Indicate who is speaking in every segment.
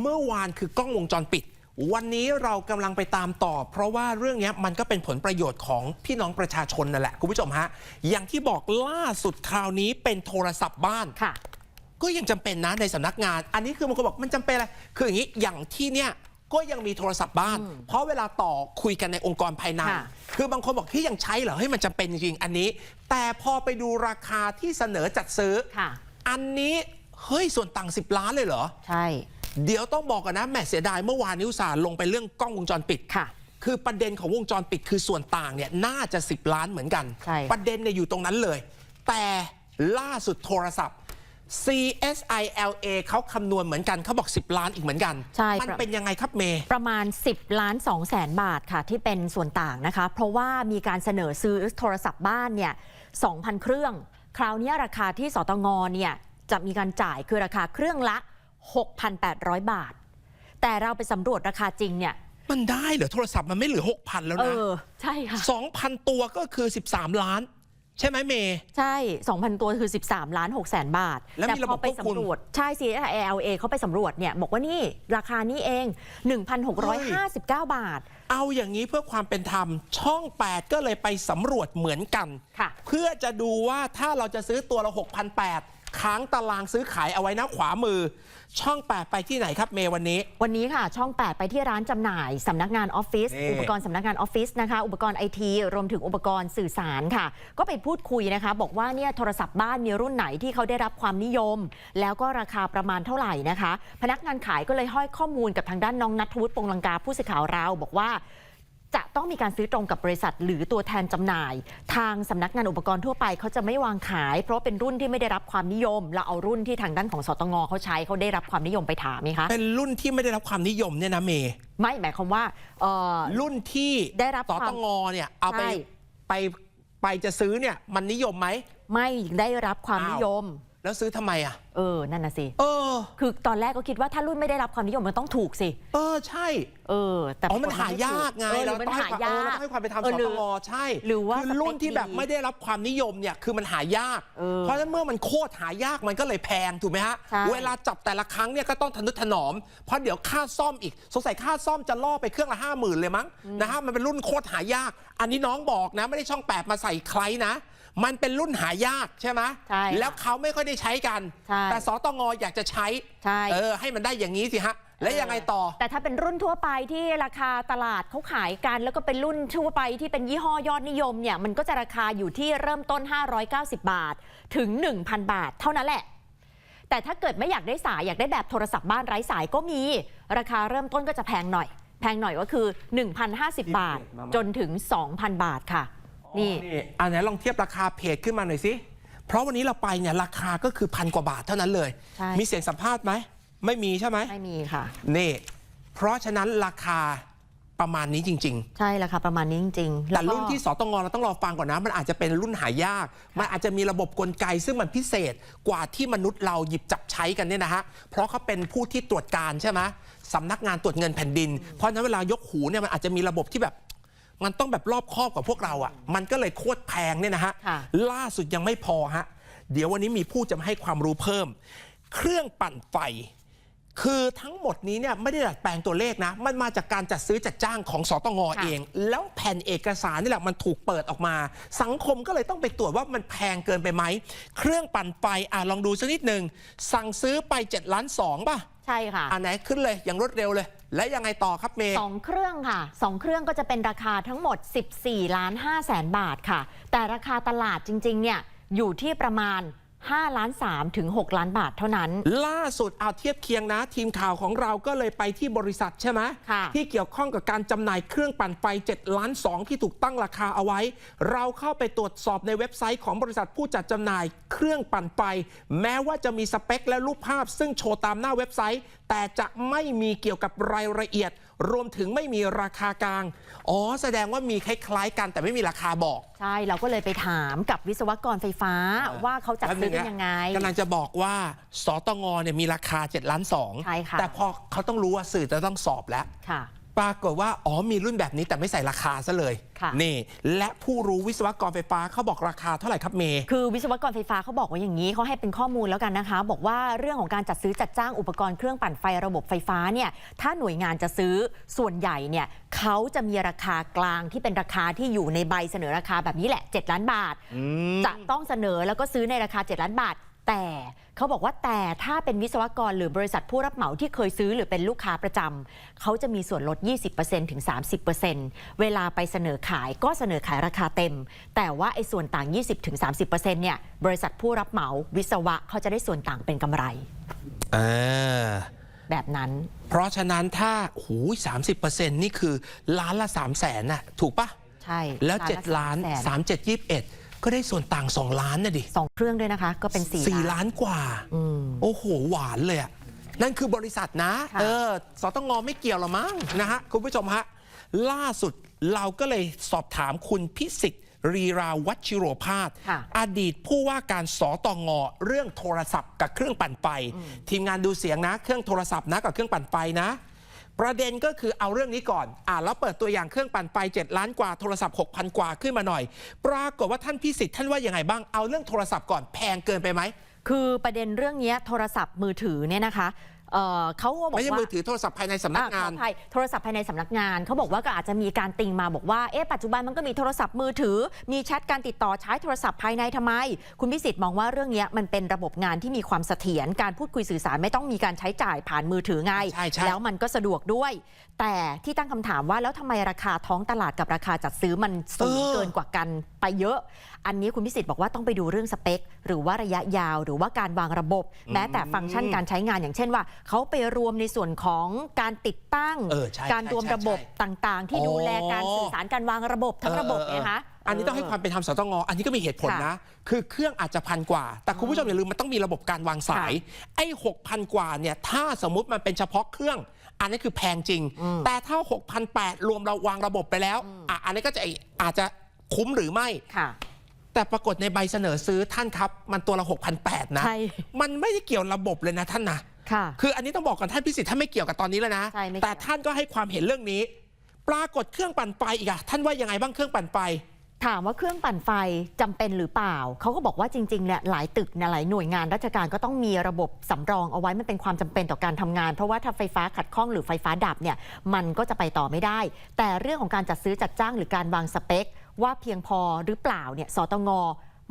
Speaker 1: เมื่อวานคือกล้องวงจรปิด วันนี้เรากำลังไปตามต่อ เพราะว่าเรื่องเนี้ยมันก็เป็นผลประโยชน์ของพี่น้องประชาชนนั่นแหละ คุณผู้ชมฮะ อย่างที่บอกล่าสุดคราวนี้เป็นโทรศัพท์บ้าน
Speaker 2: ค่ะ
Speaker 1: ก็ยังจำเป็นนะในสำนักงาน อันนี้คือบางคนบอกมันจำเป็นอะไรคืออย่างนี้อย่างที่เนี่ยก็ยังมีโทรศัพท์บ้าน เพราะเวลาต่อคุยกันในองค์กรภายใน
Speaker 2: ค่ะ
Speaker 1: คือบางคนบอกที่ยังใช้เหรอเฮ้ยมันจำเป็นจริงๆอันนี้ แต่พอไปดูราคาที่เสนอจัดซื้อ
Speaker 2: ค่ะ
Speaker 1: อันนี้เฮ้ยส่วนต่าง 10 ล้านเลยเหรอ
Speaker 2: ใช่
Speaker 1: เดี๋ยวต้องบอกกันนะแหมเสียดายเมื่อวานนิวสารลงไปเรื่องกล้องวงจรปิด
Speaker 2: ค่ะ
Speaker 1: คือประเด็นของวงจรปิดคือส่วนต่างเนี่ยน่าจะ 10 ล้านเหมือนกัน
Speaker 2: ใช่
Speaker 1: ประเด็นเนี่ยอยู่ตรงนั้นเลย แต่ล่าสุดโทรศัพท์ CSILA เขาคำนวณเหมือนกันเขาบอก 10 ล้านอีกเหมือนกัน
Speaker 2: ใช่
Speaker 1: มัน
Speaker 2: ครับ
Speaker 1: เป็นยังไงครับเมย์
Speaker 2: ประมาณ 10 ล้าน2แสนบาทค่ะ ที่เป็นส่วนต่างนะคะ เพราะว่ามีการเสนอซื้อโทรศัพท์บ้านเนี่ย 2,000 เครื่อง คราวนี้ราคาที่สตงเนี่ยจะมีการจ่ายคือราคาเครื่องละ 6,800 บาท แต่เราไปสำรวจราคาจริงเนี่ย
Speaker 1: มันได้เหรอโทรศัพท์มันไม่เหลือ 6,000 แล้ว
Speaker 2: เอ
Speaker 1: นะ
Speaker 2: อ ใช่ค่ะ
Speaker 1: 2,000 ตัวก็คือ 13 ล้าน ใช่ไหมเมย์
Speaker 2: ใช่ 2,000 ตัวคือ 13 ล้าน6แสนบาท
Speaker 1: แล้วมีระบบ
Speaker 2: พอไป
Speaker 1: ควบคุม
Speaker 2: สำรวจ ใช่ CSLA เขาไปสำรวจเนี่ย บอกว่านี่ราคานี้เอง 1,659 บาท
Speaker 1: เอาอย่างนี้เพื่อความเป็นธรรม ช่อง 8 ก็เลยไปสำรวจเหมือนกัน
Speaker 2: ค่ะ
Speaker 1: เพื่อจะดูว่าถ้าเราจะซื้อตัวละ6,800 ค้างตารางซื้อขายเอาไว้นะขวามือ ช่อง 8 ไปที่ไหนครับเมย์วันนี้
Speaker 2: วันนี้ค่ะ ช่อง 8 ไปที่ร้านจำหน่ายสำนักงานออฟฟิศ
Speaker 1: นี่
Speaker 2: อุปกรณ์สำนักงานออฟฟิศนะคะ อุปกรณ์ไอทีรวมถึงอุปกรณ์สื่อสารค่ะ ก็ไปพูดคุยนะคะ บอกว่าเนี่ยโทรศัพท์บ้านมีรุ่นไหนที่เขาได้รับความนิยม แล้วก็ราคาประมาณเท่าไหร่นะคะ พนักงานขายก็เลยให้ข้อมูลกับทางด้านน้องนัทวุฒิปงลังกาผู้สื่อข่าวเรา บอกว่า จะต้องมีการซื้อตรงกับบริษัท หรือตัวแทนจำหน่าย ทางสำนักงานอุปกรณ์ทั่วไปเขาจะไม่วางขาย เพราะเป็นรุ่นที่ไม่ได้รับความนิยม เราเอารุ่นที่ทางด้านของสตงเขาใช้เขาได้รับความนิยมไปถามไหมคะ
Speaker 1: เป็นรุ่นที่ไม่ได้รับความนิยมเนี่ยนะเมย์
Speaker 2: ไม่หมายความว่าเอ่อ
Speaker 1: รุ่นที่
Speaker 2: ได้รับ
Speaker 1: ส
Speaker 2: ความ
Speaker 1: ตงเนี่ยเอาไป
Speaker 2: ใช่
Speaker 1: ไปไปจะซื้อเนี่ยมันนิยมไหม
Speaker 2: ไม่ได้รับความ
Speaker 1: อ้าว
Speaker 2: นิยม
Speaker 1: แล้วซื้อทำไมอะ
Speaker 2: เออ นั่นน่ะสิ
Speaker 1: เออ
Speaker 2: คือตอนแรกก็คิดว่าถ้ารุ่นไม่ได้รับความนิยมมันต้องถูกสิ
Speaker 1: เออ ใช่
Speaker 2: เออ แต่
Speaker 1: อ๋อ มัน
Speaker 2: ปร
Speaker 1: หายากไง
Speaker 2: เออหรื
Speaker 1: เรา
Speaker 2: อมัน
Speaker 1: ต้องให้
Speaker 2: หา
Speaker 1: ความเออยา
Speaker 2: ก
Speaker 1: เราต้องให้ความเป็นธรรม
Speaker 2: เอ
Speaker 1: ส
Speaker 2: อหรื
Speaker 1: ต
Speaker 2: อง
Speaker 1: ใช่
Speaker 2: หรือว่า
Speaker 1: คือรุ่นที่แบบ
Speaker 2: สเปคดี
Speaker 1: ไม่ได้รับความนิยมเนี่ย คือมันหายาก
Speaker 2: เออ
Speaker 1: เพราะฉะนั้นเมื่อมันโคตรหายากมันก็เลยแพงถูกไหมฮะ
Speaker 2: ใช่
Speaker 1: เวลาจับแต่ละครั้งเนี่ยก็ต้องทนุถนอม เพราะเดี๋ยวค่าซ่อมอีก สงสัยค่าซ่อมจะล่อไปเครื่องละห้าหมื่นเลยมั้งนะฮะ มันเป็นรุ่นโคตรหายาก อันนี้น้องบอกนะ ไม่ได้ช่องแปดมาใส่ใครนะ มันเป็นรุ่นหายากใช่ไหม
Speaker 2: ใช่ค่ะ
Speaker 1: แล้วเขาไม่ค่อยได้ใช้กัน
Speaker 2: ใช่
Speaker 1: แต่สตงอยากจะใช้
Speaker 2: ใช่
Speaker 1: เออให้มันได้อย่างนี้สิฮะ แล้วยังไงต่อ
Speaker 2: แต่ถ้าเป็นรุ่นทั่วไปที่ราคาตลาดเขาขายกัน แล้วก็เป็นรุ่นทั่วไปที่เป็นยี่ห้อยอดนิยมเนี่ยมันก็จะราคาอยู่ที่เริ่มต้น 590 บาทถึง 1,000 บาท เท่านั้นแหละ แต่ถ้าเกิดไม่อยากได้สายอยากได้แบบโทรศัพท์บ้านไร้สายก็มี ราคาเริ่มต้นก็จะแพงหน่อย แพงหน่อยก็คือ 1,050 บาท จนถึง 2,000 บาทค่ะ นี่
Speaker 1: นี่อันไหนลองเทียบราคาเพจขึ้นมาหน่อยสิ เพราะวันนี้เราไปเนี่ยราคาก็คือพันกว่าบาทเท่านั้นเลย
Speaker 2: ใช่
Speaker 1: มีเสียงสัมภาษณ์ไหม ไม่มีใช่ไหม
Speaker 2: ไม่มีค่ะ
Speaker 1: นี่ เพราะฉะนั้นราคาประมาณนี้จริง
Speaker 2: ใช่ราคาประมาณนี้จริง
Speaker 1: ๆ
Speaker 2: ๆ
Speaker 1: แต่
Speaker 2: ล้วก็
Speaker 1: รุ่นที่สตงเราต้องรอฟังก่อนนะ มันอาจจะเป็นรุ่นหายาก มันอาจจะมีระบบกลไกซึ่งมันพิเศษกว่าที่มนุษย์เราหยิบจับใช้กันเนี่ยนะฮะ เพราะเขาเป็นผู้ที่ตรวจการใช่ไหมสำนักงานตรวจเงินแผ่นดิน เพราะฉะนั้นเวลายกหูเนี่ยมันอาจจะมีระบบที่แบบ มันต้องแบบรอบคอบกับพวกเราอะ มันก็เลยโคตรแพงเนี่ยนะฮะ
Speaker 2: ค่ะ
Speaker 1: ล่าสุดยังไม่พอฮะ เดี๋ยววันนี้มีผู้จะมาให้ความรู้เพิ่ม เครื่องปั่นไฟ คือทั้งหมดนี้เนี่ยไม่ได้ดัดแปลงตัวเลขนะ มันมาจากการจัดซื้อจัดจ้างของสตง
Speaker 2: ค่ะ
Speaker 1: เอง แล้วแผ่นเอกสารนี่แหละมันถูกเปิดออกมา สังคมก็เลยต้องไปตรวจว่ามันแพงเกินไปไหม เครื่องปั่นไฟอะลองดูสักนิดหนึ่ง สั่งซื้อไป7ล้าน2ป่ะ
Speaker 2: ใช่ค่ะ
Speaker 1: อันไหนขึ้นเลยอย่างรวดเร็วเลย และยังไงต่อครับเมย์
Speaker 2: สองเครื่องค่ะสองเครื่องก็จะเป็นราคาทั้งหมด 14ล้าน5แสนบาทค่ะ แต่ราคาตลาดจริงๆเนี่ยอยู่ที่ประมาณ 5ล้าน3ถึง 6 ล้านบาทเท่านั้น
Speaker 1: ล่าสุดเอาเทียบเคียงนะ ทีมข่าวของเราก็เลยไปที่บริษัทใช่ไหม
Speaker 2: ค่ะ
Speaker 1: ที่เกี่ยวข้องกับการจำหน่ายเครื่องปั่นไฟ7ล้าน2ที่ถูกตั้งราคาเอาไว้ เราเข้าไปตรวจสอบในเว็บไซต์ของบริษัทผู้จัดจำหน่ายเครื่องปั่นไฟแม้ว่าจะมีสเปคและรูปภาพ ซึ่งโชว์ตามหน้าเว็บไซต์ แต่จะไม่มีเกี่ยวกับรายละเอียด รวมถึงไม่มีราคากลาง อ๋อ แสดงว่ามีคล้ายๆกันแต่ไม่มีราคาบอก
Speaker 2: ใช่เราก็เลยไปถามกับวิศวกรไฟฟ้าว่าเขาจัดซื้อกันยังไง
Speaker 1: กำลังจะบอกว่าสตงเนี่ยมีราคา7ล้าน2
Speaker 2: ใช่ค่ะ
Speaker 1: แต่พอเขาต้องรู้ว่าสื่อจะต้องสอบแล้ว
Speaker 2: ค่ะ
Speaker 1: ปรากฏว่าอ๋อมีรุ่นแบบนี้แต่ไม่ใส่ราคาซะเลย
Speaker 2: ค่ะ
Speaker 1: นี่ และผู้รู้วิศวกรไฟฟ้าเขาบอกราคาเท่าไหร่ครับเมย์
Speaker 2: คือวิศวกรไฟฟ้าเขาบอกว่าอย่างนี้เขาให้เป็นข้อมูลแล้วกันนะคะ บอกว่าเรื่องของการจัดซื้อจัดจ้างอุปกรณ์เครื่องปั่นไฟระบบไฟฟ้าเนี่ยถ้าหน่วยงานจะซื้อส่วนใหญ่เนี่ยเขาจะมีราคากลางที่เป็นราคาที่อยู่ในใบเสนอราคาแบบนี้แหละ 7 ล้านบาท จะต้องเสนอแล้วก็ซื้อในราคา 7 ล้านบาท แต่เขาบอกว่าแต่ถ้าเป็นวิศวกรหรือบริษัทผู้รับเหมาที่เคยซื้อหรือเป็นลูกค้าประจำเขาจะมีส่วนลด 20%ถึง 30%เวลาไปเสนอขายก็เสนอขายราคาเต็ม แต่ว่าไอ้ส่วนต่าง 20ถึง30%เนี่ยบริษัทผู้รับเหมาวิศวะเขาจะได้ส่วนต่างเป็นกำไร
Speaker 1: อ่า
Speaker 2: แบบนั้น
Speaker 1: เพราะฉะนั้นถ้าหูสามสิบเปอร์เซ็นต์นี่คือล้านละสามแสนน่ะถูกปะ
Speaker 2: ใช่
Speaker 1: แล้ว
Speaker 2: ร้
Speaker 1: เจ็ดะล้าน
Speaker 2: แส
Speaker 1: สามเจ็ดยี่สิบเอ็ด ก็ได้ส่วนต่างสองล้านน่ะดิ
Speaker 2: สองเครื่องด้วยนะคะ ก็เป็น4
Speaker 1: สี่ล้านกว่า
Speaker 2: อืม
Speaker 1: โอ้โห หวานเลยอะนั่นคือบริษัทนะ
Speaker 2: ค่ะ
Speaker 1: เออ สตงไม่เกี่ยวหรอมั้งนะฮะ คุณผู้ชมฮะ ล่าสุดเราก็เลยสอบถามคุณพิสิทธิ์รีราวัชิโรพาส
Speaker 2: ค่ะ
Speaker 1: อดีตผู้ว่าการสตงเรื่องโทรศัพท์กับเครื่องปั่นไฟ ทีมงานดูเสียงนะ เครื่องโทรศัพท์นะกับเครื่องปั่นไฟนะ ประเด็นก็คือเอาเรื่องนี้ก่อน อ่าแล้วเปิดตัวอย่างเครื่องปั่นไฟ7ล้านกว่าโทรศัพท์ 6,000 กว่าขึ้นมาหน่อย ปรากฏว่าท่านพิสิทธิ์ท่านว่ายังไงบ้าง เอาเรื่องโทรศัพท์ก่อนแพงเกินไปไหม
Speaker 2: คือประเด็นเรื่องนี้โทรศัพท์มือถือเนี่ยนะคะ เอ่อเขาก็บอก
Speaker 1: ไม่ใช่
Speaker 2: ว่า
Speaker 1: มือถือโทรศัพท์ภายในสำนักงาน
Speaker 2: อ่ขออภัยโทรศัพท์ภายในสำนักงาน เขาบอกว่าก็อาจจะมีการติงมาบอกว่าเอ๊ะปัจจุบันมันก็มีโทรศัพท์มือถือ มีแชทการติดต่อใช้โทรศัพท์ภายในทำไม คุณพิสิทธิ์มองว่าเรื่องเนี้ยมันเป็นระบบงานที่มีความเสถียรการพูดคุยสื่อสารไม่ต้องมีการใช้จ่ายผ่านมือถือไง
Speaker 1: ใช่ใช่
Speaker 2: แล้วมันก็สะดวกด้วย แต่ที่ตั้งคำถามว่าแล้วทำไมราคาท้องตลาดกับราคาจัดซื้อมันสูงเกินกว่ากันไปเยอะ อันนี้คุณพิสิทธิ์บอกว่าต้องไปดูเรื่องสเปค หรือว่าระยะยาวหรือว่าการวางระบบ แม้แต่ฟังก์ชันการใช้งานอย่างเช่นว่า เขาไปรวมในส่วนของการติดตั้ง
Speaker 1: เออใช่
Speaker 2: การรวม
Speaker 1: ใช่
Speaker 2: ระบบ
Speaker 1: ใช่
Speaker 2: ต่างๆ ที่ดูแลการสื่อสารการวางระบบทั้งระบบ
Speaker 1: เออเออ
Speaker 2: นะคะ
Speaker 1: อันนี้ต้องให้ความเป็นธรรมสตงอันนี้ก็มีเหตุผล
Speaker 2: ค่ะ
Speaker 1: นะ คือเครื่องอาจจะพันกว่า แต่คุณผู้ชมอย่าลืมมันต้องมีระบบการวางสาย ไอ้หกพันกว่าเนี่ย ถ้าสมมุติมันเป็นเฉพาะเครื่อง อันนี้คือแพงจริง แต่ถ้า6,008รวมเราวางระบบไปแล้วอะอันนี้ก็จะอาจจะ คุ้มหรือไม่
Speaker 2: ค่ะ
Speaker 1: แต่ปรากฏในใบเสนอซื้อท่านครับ มันตัวละ6,008นะ
Speaker 2: ใช่
Speaker 1: มันไม่ได้เกี่ยวระบบเลยนะท่านนะ
Speaker 2: ค่ะ
Speaker 1: คืออันนี้ต้องบอกก่อนท่านพิสิทธิ์ท่านไม่เกี่ยวกับตอนนี้แล้วนะ
Speaker 2: ใช่ไม่เกี่ยว
Speaker 1: แต่ท่านก็ให้ความเห็นเรื่องนี้ ปรากฏเครื่องปั่นไฟอีกอะท่านว่ายังไงบ้างเครื่องปั่นไฟ
Speaker 2: ถามว่าเครื่องปั่นไฟจำเป็นหรือเปล่า เขาก็บอกว่าจริงๆเนี่ยหลายตึกเนี่ยหลายหน่วยงานราชการก็ต้องมีระบบสำรองเอาไว้มันเป็นความจำเป็นต่อการทำงาน เพราะว่าถ้าไฟฟ้าขัดข้องหรือไฟฟ้าดับเนี่ยมันก็จะไปต่อไม่ได้ แต่เรื่องของการจัดซื้อจัดจ้างหรือการวางสเปค ว่าเพียงพอหรือเปล่าเนี่ยสตง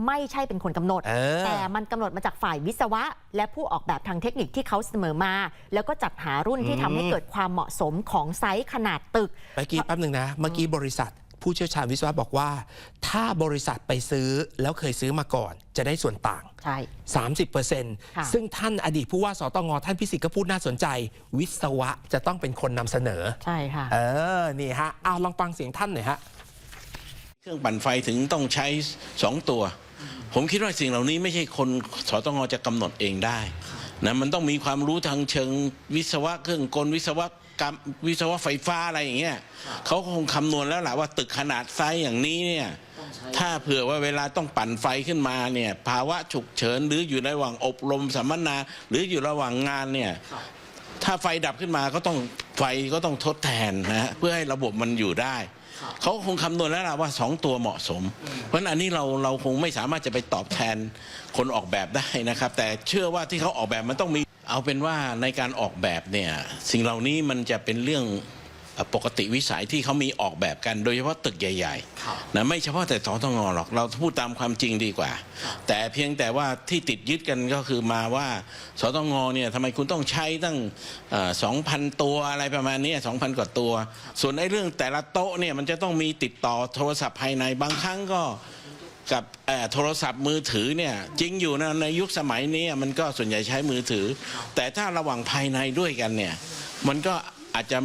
Speaker 2: ไม่ใช่เป็นคนกำหนด
Speaker 1: เออ
Speaker 2: แต่มันกำหนดมาจากฝ่ายวิศวะ และผู้ออกแบบทางเทคนิคที่เขาเสนอมา แล้วก็จัดหารุ่นที่ทำให้เกิดความเหมาะสมของไซส์ขนาดตึก
Speaker 1: เมื่อกี้แป๊บหนึ่งนะ เมื่อกี้บริษัท ผู้เชี่ยวชาญวิศวะบอกว่า ถ้าบริษัทไปซื้อแล้วเคยซื้อมาก่อน จะได้ส่วนต่าง
Speaker 2: ใช่
Speaker 1: 30%
Speaker 2: ค่ะ
Speaker 1: ซึ่งท่านอดีตผู้ว่าสตงท่านพิสิทธิ์ก็พูดน่าสนใจ วิศวะจะต้องเป็นคนนำเสนอ
Speaker 2: ใช่ค่ะ
Speaker 1: เออนี่ฮะเอาลองฟังเสียงท่านหน่อยฮะ
Speaker 3: เครื่องปั่นไฟถึงต้องใช้สองตัว ผมคิดว่าสิ่งเหล่านี้ไม่ใช่คนสตงจะกำหนดเองได้นะมันต้องมีความรู้ทางเชิงวิศวะเครื่องกลวิศวกรรมวิศวะไฟฟ้าอะไรอย่างเงี้ยเขาคงคำนวณแล้วแหละว่าตึกขนาดไซส์อย่างนี้เนี่ยถ้าเผื่อว่าเวลาต้องปั่นไฟขึ้นมาเนี่ยภาวะฉุกเฉินหรืออยู่ระหว่างอบรมสัมมนา หรืออยู่ระหว่างงานเนี่ยถ้าไฟดับขึ้นมาก็ต้องไฟก็ต้องทดแทนนะฮะเพื่อให้ระบบมันอยู่ได้ เขาคงคำนวณแล้วล่ะว่าสองตัวเหมาะสม เพราะฉะนั้นอันนี้เราเราคงไม่สามารถจะไปตอบแทนคนออกแบบได้นะครับ แต่เชื่อว่าที่เขาออกแบบมันต้องมี เอาเป็นว่าในการออกแบบเนี่ยสิ่งเหล่านี้มันจะเป็นเรื่องเอ่อ ปกติวิสัยที่เขามีออกแบบกัน โดยเฉพาะตึกใหญ่ๆนะไม่เฉพาะแต่สตงหรอกเราพูดตามความจริงดีกว่า แต่เพียงแต่ว่าที่ติดยึดกันก็คือมาว่าสตงเนี่ยทำไมคุณต้องใช้ตั้งสองพันตัวอะไรประมาณนี้สองพันกว่าตัว ส่วนไอ้เรื่องแต่ละโต๊ะเนี่ยมันจะต้องมีติดต่อโทรศัพท์ภายในบางครั้งก็กับเอ่อโทรศัพท์มือถือเนี่ยจริงอยู่นะในยุคสมัยนี้มันก็ส่วนใหญ่ใช้มือถือ แต่ถ้าระหว่างภายในด้วยกันเนี่ยมันก็อาจจะ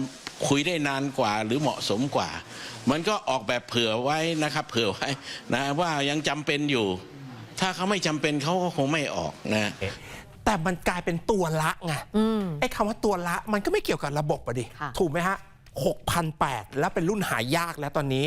Speaker 3: คุยได้นานกว่าหรือเหมาะสมกว่า มันก็ออกแบบเผื่อไว้นะครับ เผื่อไว้นะว่ายังจำเป็นอยู่ ถ้าเขาไม่จำเป็นเขาก็คงไม่ออกนะ
Speaker 1: แต่มันกลายเป็นตัวละไง
Speaker 2: อืม
Speaker 1: ไอ้คำว่าตัวละมันก็ไม่เกี่ยวกับระบบอะดิ
Speaker 2: ค่ะ
Speaker 1: ถูกไหมฮะ 6,008 แล้วเป็นรุ่นหายากแล้วตอนนี้